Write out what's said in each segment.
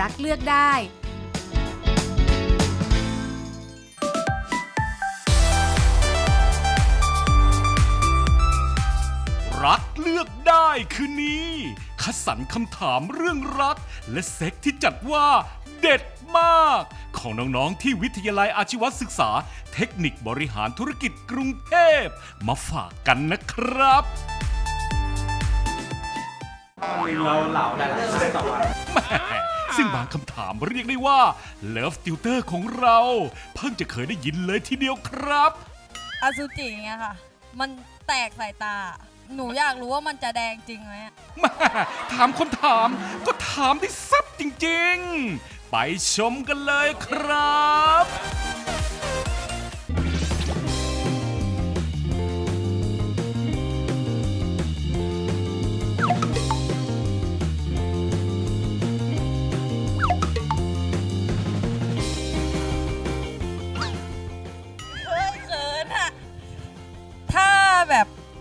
รักเลือกได้ รักเลือกได้คืนนี้ คัดสรรคำถามเรื่องรัก และเซ็กที่จัดว่าเด็ดมาก ของน้อง ๆ ที่วิทยาลัยอาชีวศึกษา เทคนิคบริหารธุรกิจกรุงเทพ มาฝากกันนะครับเราเหล่าหลายๆครั้งต่อวัน แหม่ ซึ่งบางคำถามเรียกได้ว่า Love Tutor ของเรา เพิ่งจะเคยได้ยินเลยทีเดียวครับ อสุจิเงี้ยค่ะ มันแตกสายตา หนูอยากรู้ว่ามันจะแดงจริงไหมอะแม่ถามคนถามก็ถามได้ซับจริงๆ ไปชมกันเลยครับ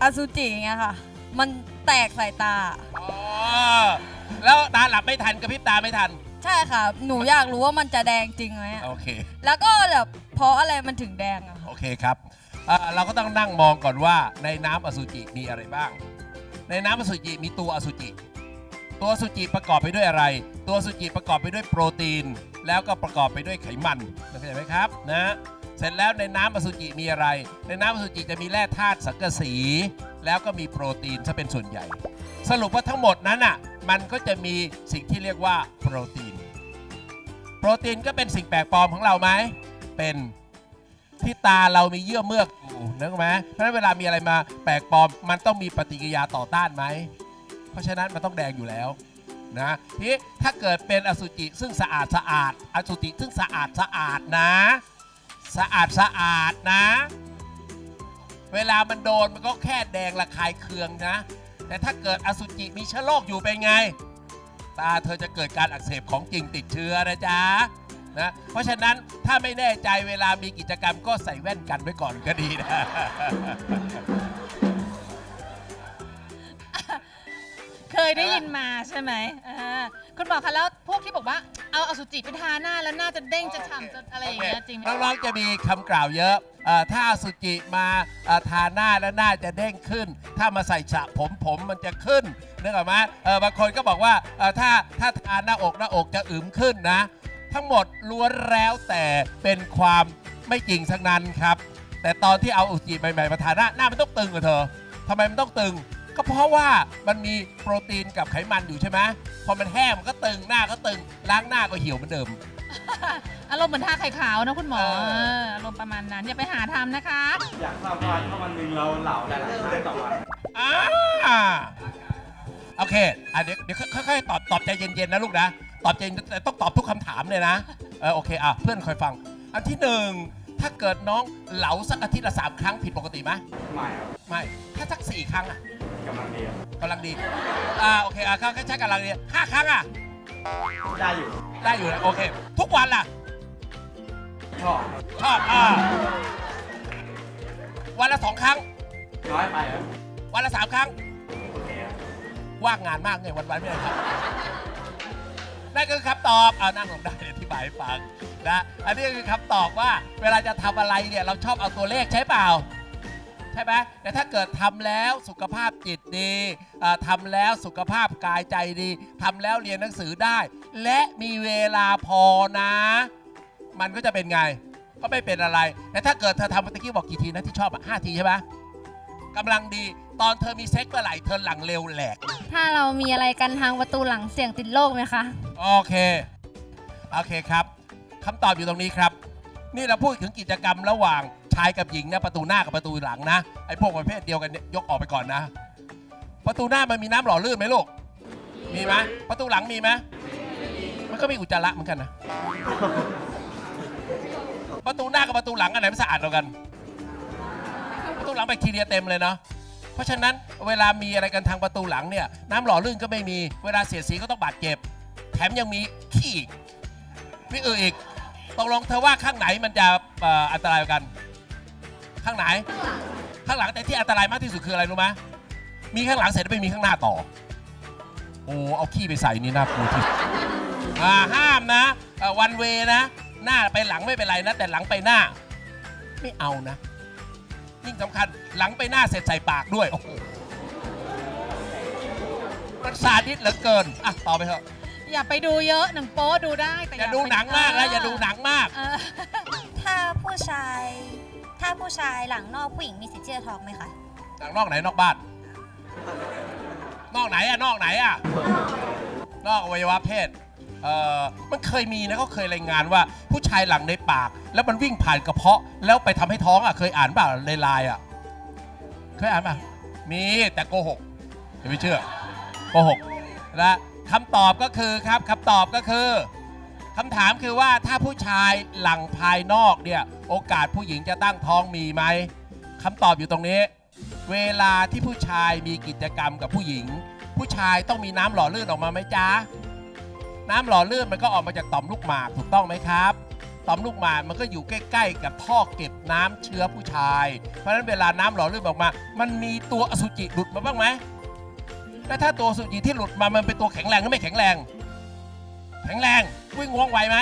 อสุจิเงี้ยค่ะ มันแตกสายตา อ๋อแล้วตาหลับไม่ทันกระพริบตาไม่ทัน ใช่ค่ะ หนูอยากรู้ว่ามันจะแดงจริงไหมอะโอเค แล้วก็แบบเพราะอะไรมันถึงแดงอะค่ะโอเคครับอ่าเราก็ต้องนั่งมองก่อนว่าในน้ำอสุจิมีอะไรบ้าง ในน้ำอสุจิมีตัวอสุจิ ตัวอสุจิประกอบไปด้วยอะไร ตัวอสุจิประกอบไปด้วยโปรตีน แล้วก็ประกอบไปด้วยไขมันเข้าใจไหมครับนะ เสร็จแล้วในน้ำอสุจิมีอะไร ในน้ำอสุจิจะมีแร่ธาตุสังกะสี แล้วก็มีโปรตีนซะเป็นส่วนใหญ่ สรุปว่าทั้งหมดนั้นอะมันก็จะมีสิ่งที่เรียกว่าโปรตีน โปรตีนก็เป็นสิ่งแปลกปลอมของเราไหมเป็นที่ตาเรามีเยื่อเมือกอยู่นึกไหมเพราะฉะนั้นเวลามีอะไรมาแปลกปลอม มันต้องมีปฏิกิริยาต่อต้านไหม เพราะฉะนั้นมันต้องแดงอยู่แล้วนะทีถ้าเกิดเป็นอสุจิซึ่งสะอาดสะอาด อสุจิซึ่งสะอาดสะอาดนะ สะอาดสะอาดนะ เวลามันโดนมันก็แค่แดงระคายเคืองนะ แต่ถ้าเกิดอสุจิมีเชื้อโรคอยู่เป็นไง ตาเธอจะเกิดการอักเสบของจริงติดเชื้อนะจ๊ะนะเพราะฉะนั้นถ้าไม่แน่ใจเวลามีกิจกรรมก็ใส่แว่นกันไว้ก่อนก็ดีนะ เคยได้ยินมาใช่ไหมอ่าคุณหมอคะแล้วพวกที่บอกว่า เอาอสุจิไปทาหน้าแล้วหน้าจะเด้งจะฉ่ำจะอะไรอย่างเงี้ยจริงไหมน้องๆจะมีคำกล่าวเยอะเอ่อถ้าอสุจิมาเอ่อทาหน้าแล้วหน้าจะเด้งขึ้น ถ้ามาใส่ฉะผมผมมันจะขึ้นนึกออกไหมเออบางคนก็บอกว่าเอ่อถ้าถ้าทาหน้าอกหน้าอกจะอึมขึ้นนะ ทั้งหมดล้วนแล้วแต่เป็นความไม่จริงทั้งนั้นครับ แต่ตอนที่เอาอสุจิใหม่ๆมาทาหน้าหน้ามันต้องตึงกับเธอทำไมมันต้องตึง ก็เพราะว่ามันมีโปรตีนกับไขมันอยู่ใช่ไหมพอมันแห้งมันก็ตึงหน้าก็ตึง ล้างหน้าก็เหี่ยวเหมือนเดิม อารมณ์เหมือนทาไข่ขาวนะคุณหมอเออ เอออารมณ์ประมาณนั้นอย่าไปหาทำนะคะ อยากทราบว่าถ้าวันหนึ่งเราเหล่าหลายๆครั้งต่อวัน อ่าโอเคอะเดี๋ยวเดี๋ยวค่อยๆตอบตอบใจเย็นๆนะลูกนะ ตอบใจเย็นแต่ต้องตอบทุกคำถามเลยนะเออโอเคอะเพื่อนคอยฟัง อันที่หนึ่งถ้าเกิดน้องเหลาสักอาทิตย์ละสามครั้งผิดปกติไหมไม่ครับไม่ถ้าสักสี่ครั้งอะกำ ลังดีครับกำลังดี อ่า โอเค อะก็ใช้กำลังดีห้าครั้งอะ ได้อยู่ได้อยู่นะโอเค ทุกวันล่ะ ชอบครับชอบ อ่า วันละสองครั้ง น้อยไปครับวันละสามครั้ง โอเคครับว่างงานมากไงวันวันๆไม่ได้ทำนั่นก็คือคำตอบเอานั่งลงได้เดี๋ยวอธิบายให้ฟังนะ อันนี้คือคำตอบว่า เวลาจะทำอะไรเนี่ย เราชอบเอาตัวเลขใช่เปล่า ใช่ไหมแต่ถ้าเกิดทำแล้วสุขภาพจิตดีเอ่อทำแล้วสุขภาพกายใจดีทำแล้วเรียนหนังสือได้ และมีเวลาพอนะ มันก็จะเป็นไง ก็ไม่เป็นอะไร แต่ถ้าเกิดเธอทำเมื่อกี้บอกกี่ทีนะที่ชอบอะห้าทีใช่ไหมกำลังดีตอนเธอมีเซ็กเมื่อไหร่เธอหลังเร็วแหลก ถ้าเรามีอะไรกันทางประตูหลังเสี่ยงติดโรคไหมคะ โอเค โอเคครับคำตอบอยู่ตรงนี้ครับ นี่เราพูดถึงกิจกรรมระหว่าง ชายกับหญิงนะ ประตูหน้ากับประตูหลังนะไอ้พวกประเภทเดียวกันเนี่ยยกออกไปก่อนนะ ประตูหน้ามันมีน้ำหล่อลื่นไหมลูกมีไหมประตูหลังมีไหมมันก็มีอุจจาระเหมือนกันนะ ประตูหน้ากับประตูหลังอันไหนมันสะอาดกว่ากัน ประตูหลังแบคทีเรียเต็มเลยเนาะ เพราะฉะนั้นเวลามีอะไรกันทางประตูหลังเนี่ยน้ำหล่อลื่นก็ไม่มี เวลาเสียดสีก็ต้องบาดเจ็บ แถมยังมีขี้อีกมีอืออีกตกลงเธอว่าข้างไหนมันจะเอ่ออันตรายกว่ากัน ข้างไหน ข้างหลังแต่ที่อันตรายมากที่สุดคืออะไรรู้ไหมมีข้างหลังเสร็จแล้วไม่มีข้างหน้าต่อ โอ้เอาขี้ไปใส่นี่น่ากลัวที่สุดอ่าห้ามนะวันเวนะ หน้าไปหลังไม่เป็นไรนะ แต่หลังไปหน้า ไม่เอานะยิ่งสำคัญหลังไปหน้าเสร็จใส่ปากด้วยโอ้โหมันสาดิสเหลือเกินอะต่อไปเถอะอย่าไปดูเยอะหนังโป๊ดูได้แต่อย่าดูหนังมากนะอย่าดูหนังมาก เออ ถ้าผู้ชาย ถ้าผู้ชายหลังนอกผู้หญิงมีสิทธิ์ที่จะท้องไหมคะหนังนอกไหนนอกบ้าน นอกไหนอะนอกไหนอะนอกอวัยวะเพศเอ่อมันเคยมีนะเขาเคยรายงานว่า ผู้ชายหลังในปาก แล้วมันวิ่งผ่านกระเพาะ แล้วไปทำให้ท้องอะเคยอ่านเปล่าในไลน์อะเคยอ่านป่ะมีแต่โกหกอย่าไปเชื่อโกหกและคำตอบก็คือครับคำตอบก็คือ คำถามคือว่าถ้าผู้ชายหลังภายนอกเนี่ยโอกาสผู้หญิงจะตั้งท้องมีไหมคำตอบอยู่ตรงนี้ เวลาที่ผู้ชายมีกิจกรรมกับผู้หญิง ผู้ชายต้องมีน้ำหล่อลื่นออกมาไหมจ๊ะน้ำหล่อลื่นมันก็ออกมาจากต่อมลูกหมากถูกต้องไหมครับต่อมลูกหมากมันก็อยู่ใกล้ ๆ กับท่อเก็บน้ำเชื้อผู้ชาย เพราะฉะนั้นเวลาน้ำหล่อลื่นออกมา มันมีตัวอสุจิหลุดมาบ้างไหมแล้วถ้าตัวอสุจิที่หลุดมามันเป็นตัวแข็งแรงหรือไม่แข็งแรง แข็งแรงวิ่งว่องไวไหม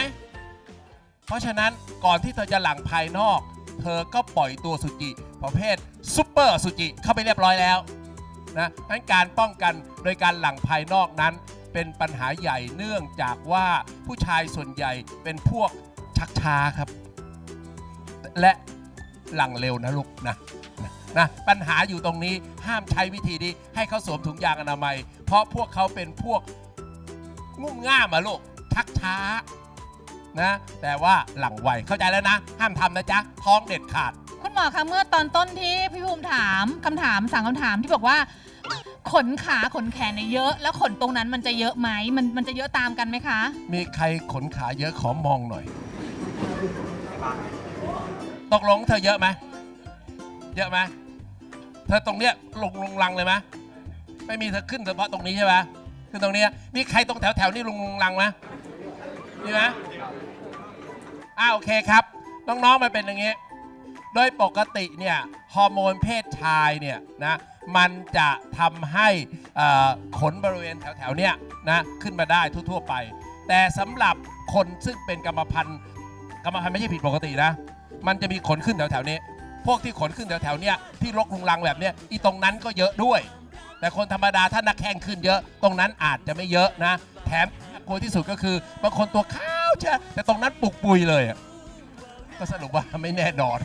เพราะฉะนั้นก่อนที่เธอจะหลังภายนอก เธอก็ปล่อยตัวสุจิประเภทซุปเปอร์สุจิเข้าไปเรียบร้อยแล้วนะงั้นการป้องกันโดยการหลังภายนอกนั้น เป็นปัญหาใหญ่เนื่องจากว่าผู้ชายส่วนใหญ่เป็นพวกชักช้าครับ และหลังเร็วนะลูกนะนะปัญหาอยู่ตรงนี้ห้ามใช้วิธีนี้ให้เขาสวมถุงยางอนามัย เพราะพวกเขาเป็นพวก งุ่มง่ามอะลูกชักช้านะแต่ว่าหลังไวเข้าใจแล้วนะ ห้ามทำนะจ๊ะท้องเด็ดขาด คุณหมอคะเมื่อตอนต้นที่พี่ภูมิถามคำถามสั่งคำถามที่บอกว่า ขนขาขนแขนเนี่ยเยอะ แล้วขนตรงนั้นมันจะเยอะไหมมันมันจะเยอะตามกันไหมคะ มีใครขนขาเยอะขอมองหน่อยตกลงเธอเยอะไหมเยอะไหมเธอตรงเนี้ยลงลงลังเลยไหมไม่มีเธอขึ้นเฉพาะตรงนี้ใช่ไหม ขึ้นตรงเนี้ยมีใครตรงแถวแถวๆนี้ลงลงลังไหมมีไหมอ่าโอเคครับ น้องๆมันเป็นอย่างงี้ โดยปกติเนี่ยฮอร์โมนเพศชายเนี่ยนะมันจะทำให้เอ่อขนบริเวณแถวๆเนี่ยนะขึ้นมาได้ทั่วๆไป แต่สำหรับคนซึ่งเป็นกรรมพันธุ์กรรมพันธุ์ไม่ใช่ผิดปกตินะ มันจะมีขนขึ้นแถวๆนี้ พวกที่ขนขึ้นแถวๆเนี่ยที่รกรุงรังแบบเนี้ยอีตรงนั้นก็เยอะด้วย แต่คนธรรมดาถ้านักแข่งขึ้นเยอะ ตรงนั้นอาจจะไม่เยอะนะ แถมกลัวที่สุดก็คือบางคนตัวขาวเชะแต่ตรงนั้นปุกปุยเลย ก็สรุปว่าไม่แน่นอน